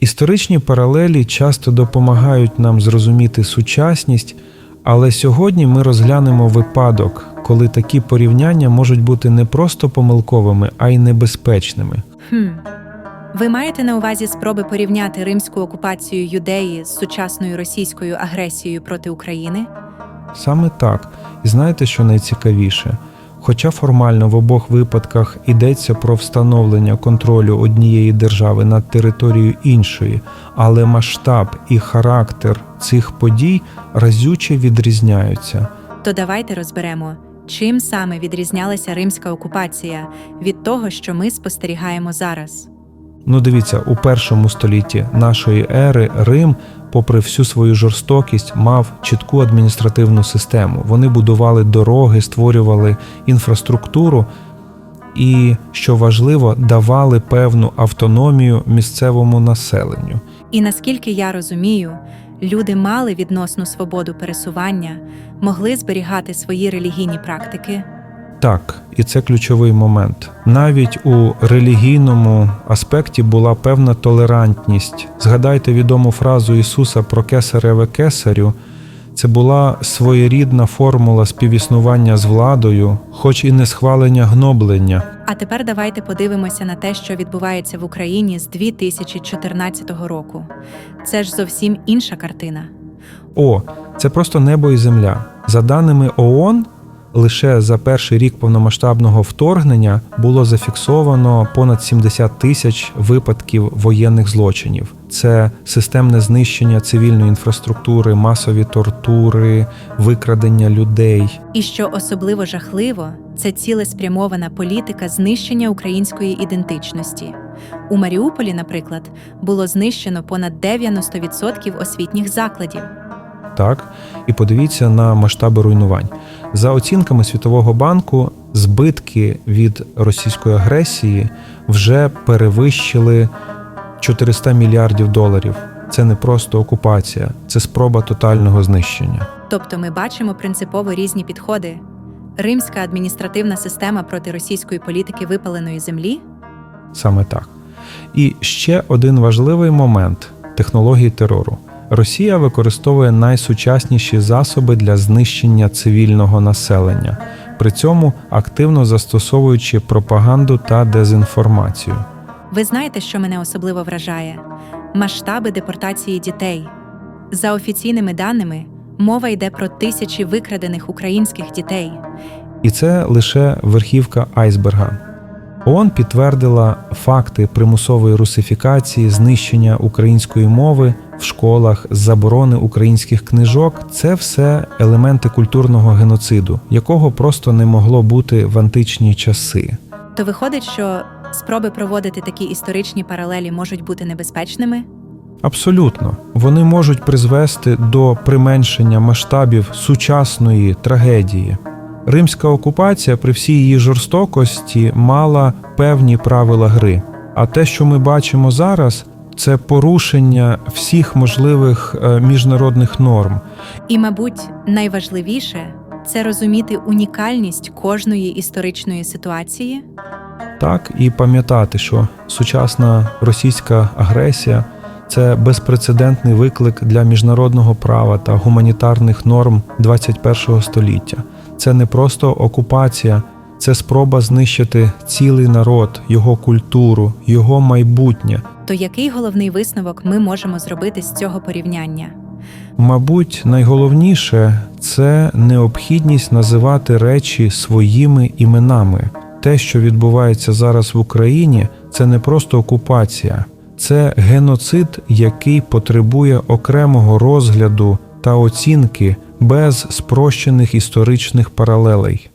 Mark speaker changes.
Speaker 1: Історичні паралелі часто допомагають нам зрозуміти сучасність, але сьогодні ми розглянемо випадок, коли такі порівняння можуть бути не просто помилковими, а й небезпечними.
Speaker 2: Хм. Ви маєте на увазі спроби порівняти римську окупацію юдеї з сучасною російською агресією проти України?
Speaker 1: Саме так. І знаєте, що найцікавіше? Хоча формально в обох випадках йдеться про встановлення контролю однієї держави над територією іншої, але масштаб і характер цих подій разюче відрізняються.
Speaker 2: То давайте розберемо, чим саме відрізнялася римська окупація від того, що ми спостерігаємо зараз.
Speaker 1: Ну, дивіться, у першому столітті нашої ери Рим, попри всю свою жорстокість, мав чітку адміністративну систему. Вони будували дороги, створювали інфраструктуру і, що важливо, давали певну автономію місцевому населенню.
Speaker 2: І наскільки я розумію, люди мали відносну свободу пересування, могли зберігати свої релігійні практики.
Speaker 1: Так, і це ключовий момент. Навіть у релігійному аспекті була певна толерантність. Згадайте відому фразу Ісуса про кесареве кесарю. Це була своєрідна формула співіснування з владою, хоч і не схвалення гноблення.
Speaker 2: А тепер давайте подивимося на те, що відбувається в Україні з 2014 року. Це ж зовсім інша картина.
Speaker 1: О, це просто небо і земля. За даними ООН, лише за перший рік повномасштабного вторгнення було зафіксовано понад 70 тисяч випадків воєнних злочинів. Це системне знищення цивільної інфраструктури, масові тортури, викрадення людей.
Speaker 2: І що особливо жахливо, це цілеспрямована політика знищення української ідентичності. У Маріуполі, наприклад, було знищено понад 90% освітніх закладів.
Speaker 1: Так, і подивіться на масштаби руйнувань. За оцінками Світового банку, збитки від російської агресії вже перевищили 400 мільярдів доларів. Це не просто окупація, це спроба тотального знищення.
Speaker 2: Тобто ми бачимо принципово різні підходи. Римська адміністративна система проти російської політики випаленої землі
Speaker 1: Саме так. І ще один важливий момент технології терору. Росія використовує найсучасніші засоби для знищення цивільного населення, при цьому активно застосовуючи пропаганду та дезінформацію.
Speaker 2: Ви знаєте, що мене особливо вражає? Масштаби депортації дітей. За офіційними даними, мова йде про тисячі викрадених українських дітей.
Speaker 1: І це лише верхівка айсберга. ООН підтвердила факти примусової русифікації, знищення української мови в школах, заборони українських книжок. Це все елементи культурного геноциду, якого просто не могло бути в античні часи.
Speaker 2: То виходить, що спроби проводити такі історичні паралелі можуть бути небезпечними?
Speaker 1: Абсолютно, вони можуть призвести до применшення масштабів сучасної трагедії. Римська окупація при всій її жорстокості мала певні правила гри. А те, що ми бачимо зараз, це порушення всіх можливих е, міжнародних норм.
Speaker 2: І, мабуть, найважливіше це розуміти унікальність кожної історичної ситуації.
Speaker 1: Так і пам'ятати, що сучасна російська агресія це безпрецедентний виклик для міжнародного права та гуманітарних норм 21 століття. Це не просто окупація, це спроба знищити цілий народ, його культуру, його майбутнє.
Speaker 2: То який головний висновок ми можемо зробити з цього порівняння?
Speaker 1: Мабуть, найголовніше це необхідність називати речі своїми іменами. Те, що відбувається зараз в Україні, це не просто окупація, це геноцид, який потребує окремого розгляду та оцінки без спрощених історичних паралелей.